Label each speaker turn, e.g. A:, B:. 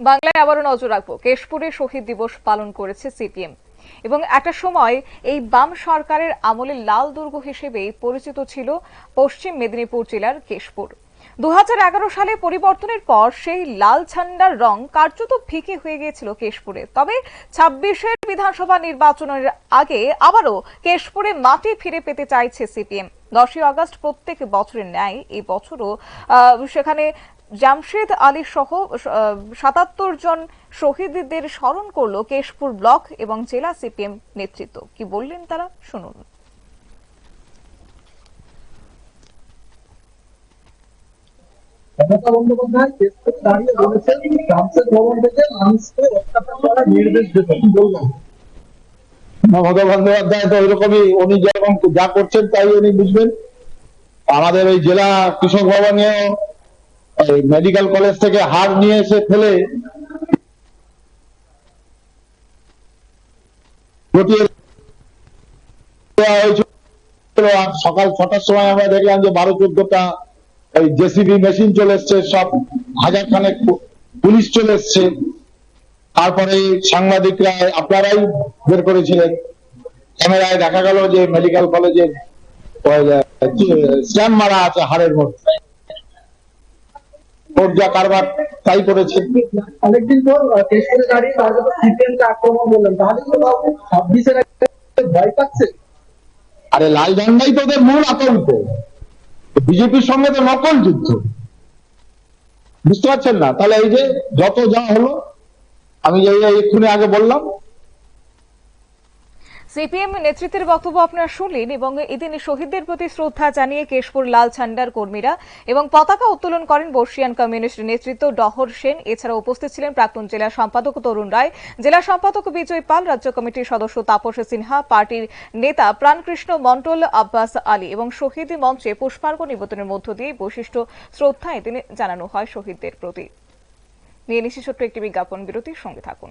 A: বাংলায় আবারও নজর রাখব। কেশপুরে শহীদ দিবস পালন করেছে সিপিএম। এবং একটা সময় এই বাম সরকারের আমলে লাল দুর্গ হিসেবে পরিচিত ছিল পশ্চিম মেদিনীপুর জেলার কেশপুর। দু সালে পরিবর্তনের পর সেই লাল ঝান্ডার রং কার্যত ফিকে হয়ে গিয়েছিল কেশপুরে। তবে ছাব্বিশের বিধানসভা নির্বাচনের আগে আবারও কেশপুরে মাটি ফিরে পেতে চাইছে সিপিএম। দশই আগস্ট প্রত্যেক বছরের ন্যায় এই বছরও সেখানে জামশেদ আলী সহ সাতাত্তর জন শহীদদের স্মরণ করল কেশপুর ব্লক এবং জেলা সিপিএম নেতৃত্ব। কি বললেন তারা? শুনুন।
B: মমতা বন্দ্যোপাধ্যায় দাঁড়িয়ে বলেছেন জামশেদ ভবন থেকে মানুষকে অত্যাচার করার নির্দেশ দেবে কি
C: মমতা বন্দ্যোপাধ্যায় তো ওইরকমই উনি যেরকম যা করছেন তাই উনি বুঝবেন। আমাদের ওই জেলা কৃষক ভবনেও মেডিকেল কলেজ থেকে হাড় নিয়ে এসে ফেলে সকাল ছটার সময় আমরা দেখলাম যে বারো চোদ্দটা ওই জেসিবি মেশিন চলে এসছে, সব হাজার খানেক পুলিশ চলে এসছে। তারপরে সাংবাদিকরা, আপনারাই বের করেছিলেন। ক্যামেরায় দেখা গেল যে মেডিকেল কলেজের স্ট্যাম্প মারা আছে হাড়ের মধ্যে। ওর যা কারবার তাই করেছে।
B: অনেকদিন পর আক্রমণ তাহলে তো ছাব্বিশের ভয় পাচ্ছে।
C: আরে লাল ঝান্ডাই তো ওদের মূল আতঙ্ক। বিজেপির সঙ্গে তো নকল যুদ্ধ। বুঝতে পারছেন না? তাহলে এই যে যত যা হলো আমি যে এক্ষুনি আগে বললাম
A: সিপিএম নেতৃত্বের বক্তব্য আপনারা শুনলেন এবং এদিন শহীদদের প্রতি শ্রদ্ধা জানিয়ে কেশপুর লাল ছান্ডার কর্মীরা এবং পতাকা উত্তোলন করেন বর্ষিয়ান কমিউনিস্ট নেতৃত্ব ডহর সেন। এছাড়া উপস্থিত ছিলেন প্রাক্তন জেলা সম্পাদক তরুণ রায়, জেলা সম্পাদক বিজয় পাল, রাজ্য কমিটির সদস্য তাপস সিনহা, পার্টির নেতা প্রাণকৃষ্ণ মন্ডল আব্বাস আলী এবং শহীদ মঞ্চে পুষ্পার্ঘ নিবেদনের মধ্য দিয়ে বৈশিষ্ট্য শ্রদ্ধা এদিন জানানো হয় শহীদদের প্রতি। নিয়ে ছোট্ট একটি বিজ্ঞাপন বিরতির সঙ্গে থাকুন।